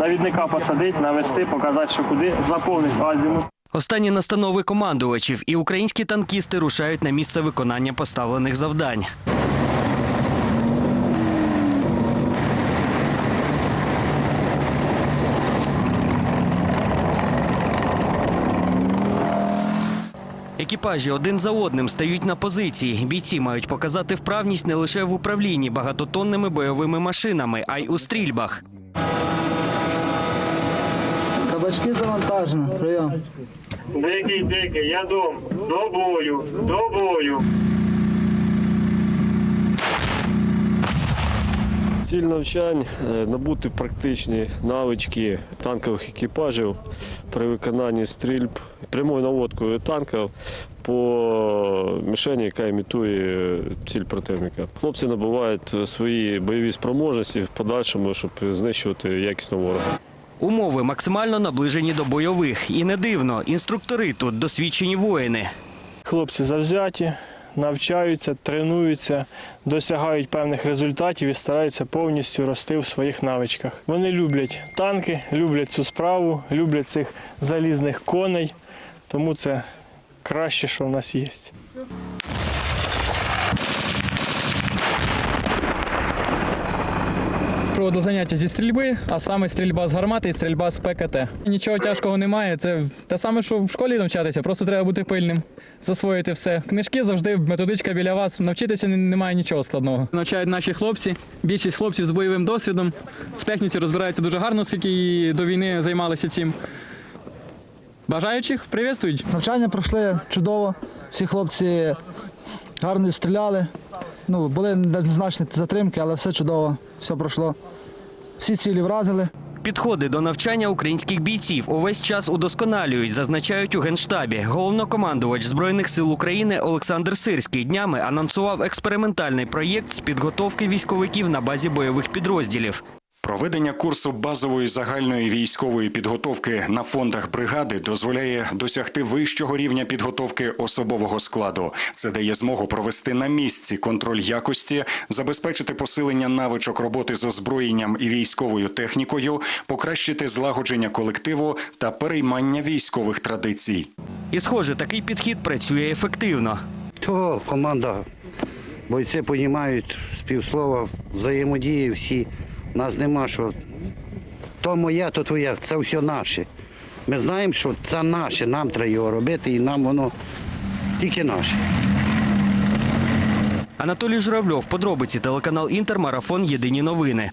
навідника посадити, навести, показати, що куди, заповнити азімут. Останні настанови командувачів і українські танкісти рушають на місце виконання поставлених завдань. Екіпажі один за одним стають на позиції. Бійці мають показати вправність не лише в управлінні багатотонними бойовими машинами, а й у стрільбах. Кабачки завантажено. Прийом. Дикий, дикий, я дом. До бою, до бою. Ціль навчань е, набути практичні навички танкових екіпажів при виконанні стрільб прямою наводкою танка по мішені, яка імітує ціль противника. Хлопці набувають свої бойові спроможності в подальшому, щоб знищувати якісно ворога. Умови максимально наближені до бойових. І не дивно, інструктори тут досвідчені воїни. Хлопці завзяті, навчаються, тренуються, досягають певних результатів і стараються повністю рости в своїх навичках. Вони люблять танки, люблять цю справу, люблять цих залізних коней, тому це краще, що в нас є. Проводили заняття зі стрільби, а саме стрільба з гармати і стрільба з ПКТ. Нічого тяжкого немає. Це те саме, що в школі навчатися, просто треба бути пильним, засвоїти все. Книжки завжди, методичка біля вас. Навчитися немає нічого складного. Навчають наші хлопці. Більшість хлопців з бойовим досвідом. В техніці розбираються дуже гарно, оскільки і до війни займалися цим. Бажаючих привітствують. Навчання пройшли чудово. Всі хлопці гарно стріляли. Ну, були незначні затримки, але все чудово, все пройшло. Всі цілі вразили. Підходи до навчання українських бійців увесь час удосконалюють, зазначають у генштабі. Головнокомандувач збройних сил України Олександр Сирський днями анонсував експериментальний проєкт з підготовки військовиків на базі бойових підрозділів. Проведення курсу базової загальної військової підготовки на фондах бригади дозволяє досягти вищого рівня підготовки особового складу. Це дає змогу провести на місці контроль якості, забезпечити посилення навичок роботи з озброєнням і військовою технікою, покращити злагодження колективу та переймання військових традицій. І, схоже, такий підхід працює ефективно. Того команда, бойці розуміють співслова, взаємодії всі. Нас нема, що то моє, то твоє, це все наше. Ми знаємо, що це наше, нам треба його робити, і нам воно тільки наше. Анатолій Журавльов, подробиці телеканал Інтер, марафон Єдині новини.